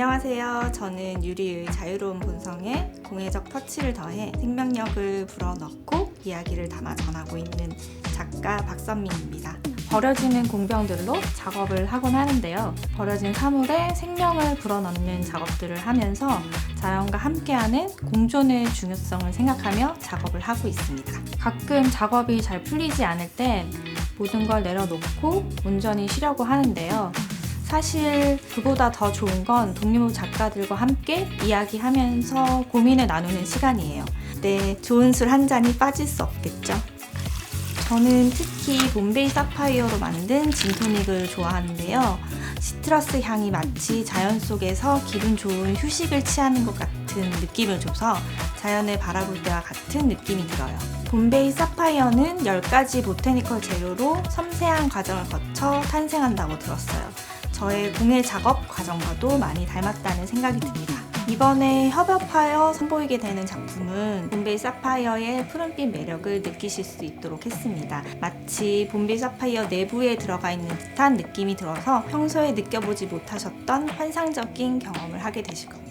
안녕하세요. 저는 유리의 자유로운 본성에 공예적 터치를 더해 생명력을 불어넣고 이야기를 담아 전하고 있는 작가 박선민입니다. 버려지는 공병들로 작업을 하곤 하는데요. 버려진 사물에 생명을 불어넣는 작업들을 하면서 자연과 함께하는 공존의 중요성을 생각하며 작업을 하고 있습니다. 가끔 작업이 잘 풀리지 않을 땐 모든 걸 내려놓고 온전히 쉬려고 하는데요. 사실 그보다 더 좋은 건 동료 작가들과 함께 이야기하면서 고민을 나누는 시간이에요. 네, 좋은 술 한 잔이 빠질 수 없겠죠. 저는 특히 봄베이 사파이어로 만든 진토닉을 좋아하는데요. 시트러스 향이 마치 자연 속에서 기분 좋은 휴식을 취하는 것 같은 느낌을 줘서 자연을 바라볼 때와 같은 느낌이 들어요. 봄베이 사파이어는 10가지 보테니컬 재료로 섬세한 과정을 거쳐 탄생한다고 들었어요. 저의 공예 작업 과정과도 많이 닮았다는 생각이 듭니다. 이번에 협업하여 선보이게 되는 작품은 봄베이 사파이어의 푸른빛 매력을 느끼실 수 있도록 했습니다. 마치 봄베이 사파이어 내부에 들어가 있는 듯한 느낌이 들어서 평소에 느껴보지 못하셨던 환상적인 경험을 하게 되실 겁니다.